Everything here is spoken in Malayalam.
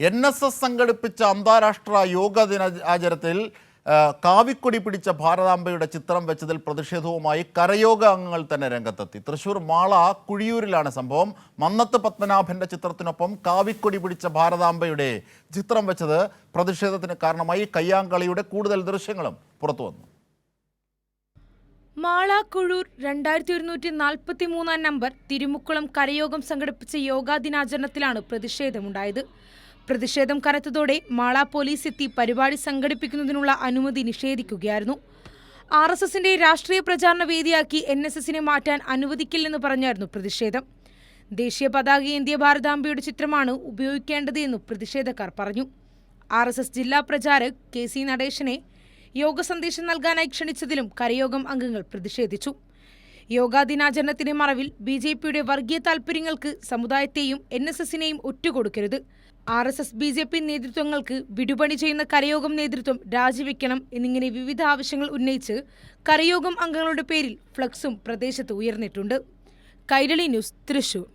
എൻ എസ് എസ് സംഘടിപ്പിച്ച അന്താരാഷ്ട്ര യോഗ ദിനാചരണത്തിൽ ആ, കാവിക്കൊടി പിടിച്ച ഭാരതാംബയുടെ ചിത്രം വെച്ചതിൽ പ്രതിഷേധവുമായി കരയോഗ അംഗങ്ങൾ തന്നെ രംഗത്തെത്തി. തൃശൂർ മാള കുഴിയൂരിലാണ് സംഭവം. മന്നത്ത് പത്മനാഭന്റെ ചിത്രത്തിനൊപ്പം കാവിക്കൊടി പിടിച്ച ഭാരതാംബയുടെ ചിത്രം വെച്ചത് പ്രതിഷേധത്തിന് കാരണമായി കയ്യാങ്കളിയുടെ കൂടുതൽ ദൃശ്യങ്ങളും പുറത്തു വന്നു. മാള കുഴൂർ രണ്ടായിരത്തി ഒരുന്നൂറ്റി നാൽപ്പത്തി മൂന്നാം നമ്പർ തിരുമുക്കുളം കരയോഗം സംഘടിപ്പിച്ച യോഗാ ദിനാചരണത്തിലാണ് പ്രതിഷേധമുണ്ടായത്. പ്രതിഷേധം കനത്തതോടെ മാള പോലീസ് എത്തി പരിപാടി സംഘടിപ്പിക്കുന്നതിനുള്ള അനുമതി നിഷേധിക്കുകയായിരുന്നു. ആർ എസ് എസിന്റെ രാഷ്ട്രീയ പ്രചാരണ വേദിയാക്കി എൻ എസ് എസിനെ മാറ്റാൻ അനുവദിക്കില്ലെന്ന് പറഞ്ഞായിരുന്നു പ്രതിഷേധം. ദേശീയ പതാക ഇന്ത്യ ഭാരതാംബയുടെ ചിത്രമാണ് ഉപയോഗിക്കേണ്ടത് എന്നും പ്രതിഷേധക്കാർ പറഞ്ഞു. ആർ എസ് എസ് ജില്ലാ പ്രചാരക് കെ സി നടേശനെ യോഗ സന്ദേശം നൽകാനായി ക്ഷണിച്ചതിലും കരയോഗം അംഗങ്ങൾ പ്രതിഷേധിച്ചു. യോഗാ ദിനാചരണത്തിന്റെ മറവിൽ ബി ജെ പിയുടെ വർഗീയ താൽപര്യങ്ങൾക്ക് സമുദായത്തെയും എൻ എസ് എസിനെയും ഒറ്റുകൊടുക്കരുത്. R S S B J P നേതൃത്വങ്ങൾക്ക് വിടുപണി ചെയ്യുന്ന കരയോഗം നേതൃത്വം രാജിവെക്കണം എന്നിങ്ങനെ വിവിധ ആവശ്യങ്ങൾ ഉന്നയിച്ച് കരയോഗം അംഗങ്ങളുടെ പേരിൽ ഫ്ലക്സും പ്രദേശത്ത് ഉയർന്നിട്ടുണ്ട്. കൈരളി ന്യൂസ് തൃശൂർ.